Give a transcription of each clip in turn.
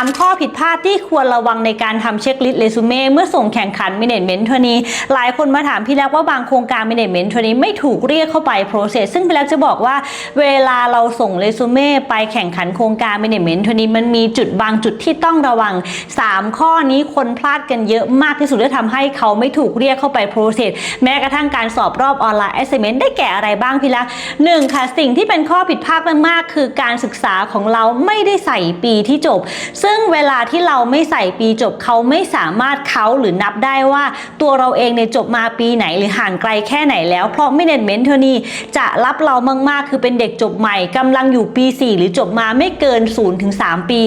3 ข้อผิดพลาดที่ควรระวังในการทำเช็คลิสต์เรซูเม่เมื่อส่งแข่งขัน Management ทัวนี้ หลายคนมาถามพี่แล้วว่าบางโครงการ Management ทัวนี้ไม่ถูกเรียกเข้าไป process ซึ่งพี่แล้วจะบอกว่าเวลาเราส่งเรซูเม่ไปแข่งขันโครงการ Management ทัวนี้มันมีจุดบางจุดที่ต้องระวัง 3 ข้อนี้คนพลาดกันเยอะมากที่สุดและทำให้เขาไม่ถูกเรียกเข้าไป process แม้กระทั่งการสอบรอบออนไลน์ assignment ได้แก่อะไรบ้างพี่ละหนึ่งค่ะสิ่งที่เป็นข้อผิดพลาดมากๆ คือการศึกษาของเราไม่ได้ใส่ปีที่จบซึ่งึ่งเวลาที่เราไม่ใส่ปีจบเขาไม่สามารถเขาหรือนับได้ว่า ตัวเราเองเนี่ยจบมาปีไหนหรือห่างไกลแค่ไหนแล้ว เพราะไม่เน้นเมนเทอร์นี่จะรับเรามากๆ คือเป็นเด็กจบใหม่กำลังอยู่ปี 4 หรือจบมาไม่เกิน0-3ปี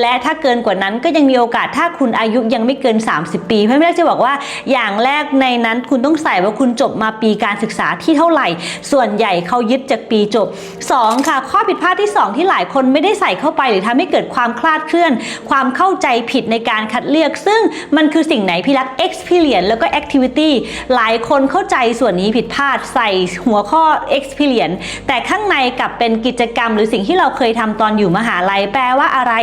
และถ้าเกินกว่านั้นก็ยังมีโอกาสถ้าคุณอายุยังไม่เกิน 30 ปีเพื่อนๆจะบอกว่าอย่างแรกในนั้นคุณต้องใส่ว่าคุณจบมาปีการศึกษาที่เท่าไหร่ ส่วนใหญ่เขายึดจากปีจบ 2 ค่ะ ข้อผิดพลาดที่ 2 ที่หลายคนไม่ได้ใส่เข้าไปหรือทำให้เกิดความคลาดเคลื่อนความเข้าใจผิดในการคัดเลือก ซึ่งมันคือสิ่งไหนพี่รัก experience แล้วก็ activity หลายคนเข้าใจส่วนนี้ผิดพลาดใส่หัวข้อ experience แต่ข้างในกลับเป็นกิจกรรม หรือสิ่งที่เราเคยทำตอนอยู่มหาลัยแปลว่าอะไร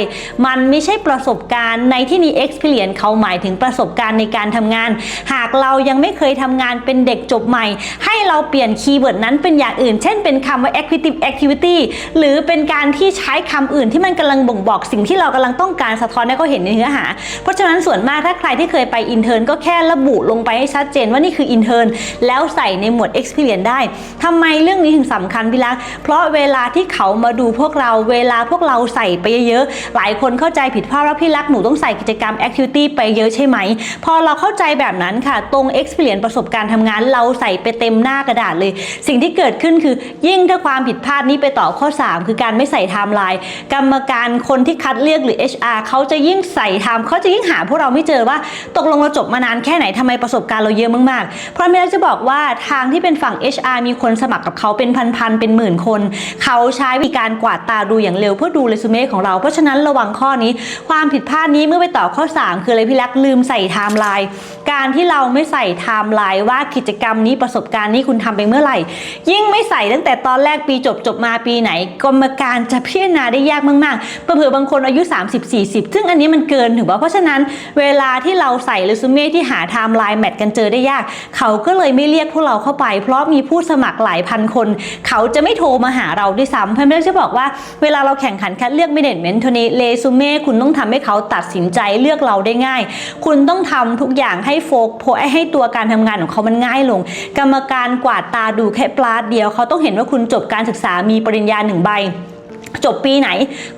มันไม่ใช่ประสบการณ์ในที่นี้ experience เขาหมายถึงประสบการณ์ในการทำงาน หากเรายังไม่เคยทำงานเป็นเด็กจบใหม่ ให้เราเปลี่ยนคีย์เวิร์ดนั้นเป็นอย่างอื่น เช่นเป็นคำว่า active activity หรือเป็นการที่ใช้คำอื่นที่มันกำลังบ่งบอกสิ่งที่เรากำลังต้องการสะท้อนให้เขาเห็นในเนื้อหา เพราะฉะนั้นส่วนมากถ้าใครที่เคยไปอินเทอร์ก็แค่ระบุลงไปให้ชัดเจนว่านี่คืออินเทอร์แล้วใส่ในหมวด experience ได้ทำไมเรื่องนี้ถึงสำคัญพี่ลักษณ์เพราะเวลาที่เขามาดูพวกเราเวลาพวกเราใส่ไปเยอะๆหลายคนเข้าใจผิดพลาดว่าพี่ลักษณ์หนูต้องใส่กิจกรรม activity ไปเยอะใช่ไหม พอเราเข้าใจแบบนั้นค่ะ ตรง experience ประสบการณ์ทำงานเราใส่ไปเต็มหน้ากระดาษเลย สิ่งที่เกิดขึ้นคือ ยิ่งถ้าความผิดพลาดนี้ไปต่อข้อ 3 คือการไม่ใส่ไทม์ไลน์กรรมการคนที่คัดเลือกหรือ HR เขาจะยิ่งใส่ไทม์เขาจะยิ่งหาพวกเราไม่เจอว่าตกลงเราจบมานานแค่ไหนทำไมประสบการณ์เราเยอะมากๆ เพราะไม่ได้จะบอกว่าทางที่เป็นฝั่ง HR มีคนสมัครกับเขาเป็นพันๆเป็นหมื่นคน เขาใช้วิธีการกวาดตาดูอย่างเร็วเพื่อดูเรซูเม่ของเรา เพราะฉะนั้นระวังข้อนี้ ความผิดพลาดนี้เมื่อไปต่อข้อ 3 คืออะไรพี่ลักลืมใส่ไทม์ไลน์การที่เราไม่ใส่ไทม์ไลน์ว่ากิจกรรมนี้ประสบการณ์นี้คุณทำไปเมื่อไหร่ ยิ่งไม่ใส่ตั้งแต่ตอนแรกปีจบจบมาปีไหน กรรมการจะพิจารณาได้ยากมากๆเผื่อบางคนอายุ40 ซึ่งอันนี้มันเกินถือว่าเพราะฉะนั้นเวลาที่เราใส่เรซูเม่ที่หาไทม์ไลน์แมทกันเจอได้ยาก เขาก็เลยไม่เรียกพวกเราเข้าไป เพราะมีผู้สมัครหลายพันคน เขาจะไม่โทรมาหาเราด้วยซ้ำเพื่อนๆจะบอกว่าเวลาเราแข่งขันคัดเลือก management ทีนี้เรซูเม่คุณต้องทำให้เขาตัดสินใจเลือกเราได้ง่าย คุณต้องทำทุกอย่างให้โฟกให้ตัวการทำงานของเขามันง่ายลง กรรมการกวาดตาดูแค่ปลาดเดียว เขาต้องเห็นว่าคุณจบการศึกษามีปริญญาหนึ่งใบ จบปีไหน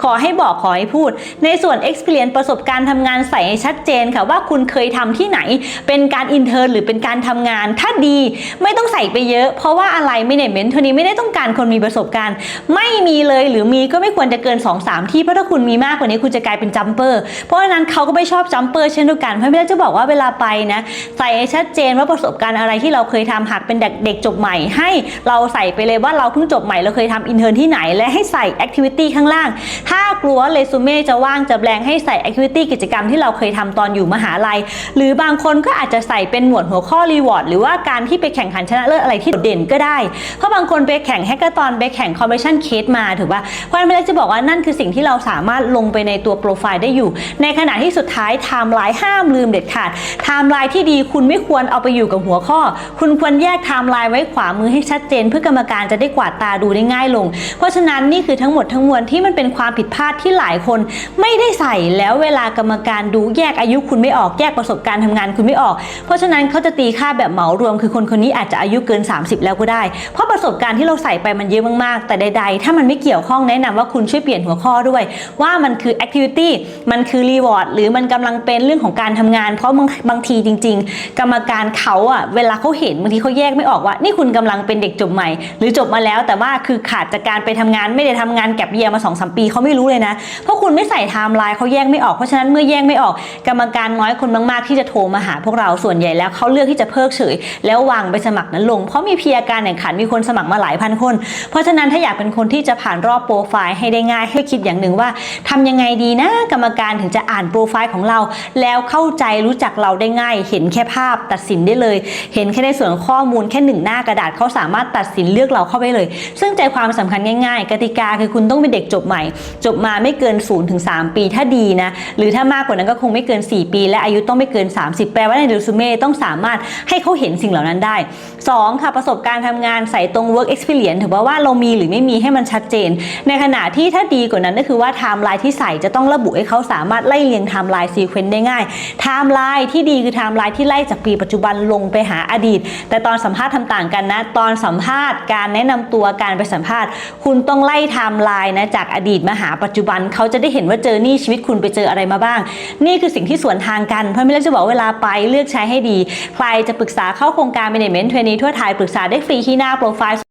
ขอให้บอกขอให้พูด ในส่วน experience ประสบการณ์ทำงานใส่ให้ชัดเจนค่ะว่าคุณเคยทำที่ไหน เป็นการ intern หรือเป็นการทำงาน ถ้าดีไม่ต้องใส่ไปเยอะ เพราะว่าอะไร management เท่านี้ไม่ได้ต้องการคนมีประสบการณ์ ไม่มีเลยหรือมีก็ไม่ควรจะเกิน 2-3 ที่เพราะถ้าคุณมีมากกว่านี้คุณจะกลายเป็นจัมเปอร์เพราะฉะนั้นเขาก็ไม่ชอบจัมเปอร์เช่นเดียวกันเพราะไม่ได้จะบอกว่าเวลาไปนะใส่ให้ชัดเจนว่าประสบการณ์อะไรที่เราเคยทำหากเป็นเด็กจบใหม่ ให้เราใส่ไปเลยว่าเราเพิ่งจบใหม่เราเคยทำ intern ที่ไหน และให้ใส่ activity ข้างล่าง ถ้ากลัวเรซูเม่จะว่างจะแบลงให้ใส่ activity กิจกรรมที่เราเคยทำตอนอยู่มหาลัย หรือบางคนก็อาจจะใส่เป็นหมวดหัวข้อ reward หรือว่าการที่ไปแข่งขันชนะเลิศอะไรที่โดดเด่นก็ได้ เพราะบางคนไปแข่งแฮกเกอร์ตอนไปแข่ง convention case มาถือว่าเพราะฉะนั้นไม่ได้จะบอกว่านั่นคือสิ่งที่เราสามารถลงไปในตัวโปรไฟล์ได้อยู่ ในขณะที่สุดท้ายไทม์ไลน์ห้ามลืมเด็ดขาดไทม์ไลน์ที่ดีคุณไม่ควรเอาไปอยู่กับหัวข้อ คุณควรแยกไทม์ไลน์ไว้ขวามือให้ชัดเจน เพื่อกรรมการจะได้กวาดตาดูได้ง่ายลง เพราะฉะนั้นนี่คือทั้งหมดทั้งมวลที่มันเป็นความผิดพลาดที่หลายคนไม่ได้ใส่แล้วเวลากรรมการดูแยกอายุคุณไม่ออกแยกประสบการณ์ทำงานคุณไม่ออก เพราะฉะนั้นเขาจะตีค่าแบบเหมารวม คือคนคนนี้อาจจะอายุเกิน 30 แล้วก็ได้ เพราะประสบการณ์ที่เราใส่ไปมันเยอะมากๆ แต่ใด ๆ ถ้ามันไม่เกี่ยวข้องแนะนำว่าคุณช่วยเปลี่ยนหัวข้อด้วย ว่ามันคือ activity มันคือ reward หรือมันกำลังเป็นเรื่องของการทำงาน เพราะบางบางทีจริง ๆ กรรมการเขาอะเวลาเขาเห็นบางทีเขาแยกไม่ออกว่า นี่คุณกำลังเป็นเด็กจบใหม่ หรือจบมาแล้วแต่ว่าคือขาดจากการไปทำงานไม่ได้ทำงานแก็บเยียมา2อสปีเขาไม่รู้เลยนะ เพราะคุณไม่ใส่ไทม์ไลน์เขาแยกไม่ออกเพราะฉะนั้นเมื่อแยกไม่ออกกรรมการน้อยคนมากๆที่จะโทรมาหาพวกเราส่วนใหญ่แล้วเขาเลือกที่จะเพิกเฉย แล้ววางไปสมัครนั้นลง เพราะมีเพียการแข่งขันมีคนสมัครมาหลายพันคน เพราะฉะนั้นถ้าอยากเป็นคนที่จะผ่านรอบโปรไฟล์ให้ได้ง่ายให้คิดอย่างหนึ่งว่าทำยังไงดีนะ กรรมการถึงจะอ่านโปรไฟล์ของเรา แล้วเข้าใจรู้จักเราได้ง่าย เห็นแค่ภาพตัดสินได้เลย เห็นแค่ในส่วนข้อมูลแค่หนึ่งหน้ากระดาษเขาสามารถตัดสินเลือกเราเข้าไปเลย ซึ่งใจความสำคัญง่าย ๆ กติกาคือคุณต้องเป็นเด็กจบใหม่ จบมาไม่เกิน0ูนถึงสปี ถ้าดีนะหรือถ้ามากกว่านั้นก็คงไม่เกิน 4 ปี และอายุต้องไม่เกิน 30 แปลว่าในเรซูเม่ต้องสามารถให้เขาเห็นสิ่งเหล่านั้นได้ 2 ค่ะประสบการณ์ทำงานใส่ตรง work experience ถือว่าว่าเรามีหรือไม่มีให้มันชัดเจน ในขณะที่ถ้าดีกว่านั้นก็คือว่าไทม์ไลน์ที่ใส่จะต้องระบุให้เขาสามารถไล่เรียงไทม์ไลน์ซีเควนต์ได้ง่ายไทม์ไลน์ที่ดีคือไทม์ไลน์ที่ไล่จากปีปัจจุบันลงไปหาอดีต แต่ตอนสัมภาษณ์ทำต่างกันนะ ตอนสัมภาษณ์การแนะนำตัวการไปสัมภาษณ์ คุณต้องไล่ไทม์ไลน์นะจากอดีตมาหาปัจจุบันเขาจะได้เห็นว่าเจอนี่ชีวิตคุณไปเจออะไรมาบ้าง นี่คือสิ่งที่สวนทางกันเพราะไม่เลือกจะบอกเวลาไปเลือกใช้ให้ดี ใครจะปรึกษาเข้าโครงการ Management Trainee ทั่วไทยปรึกษาได้ฟรีที่หน้าโปรไฟล์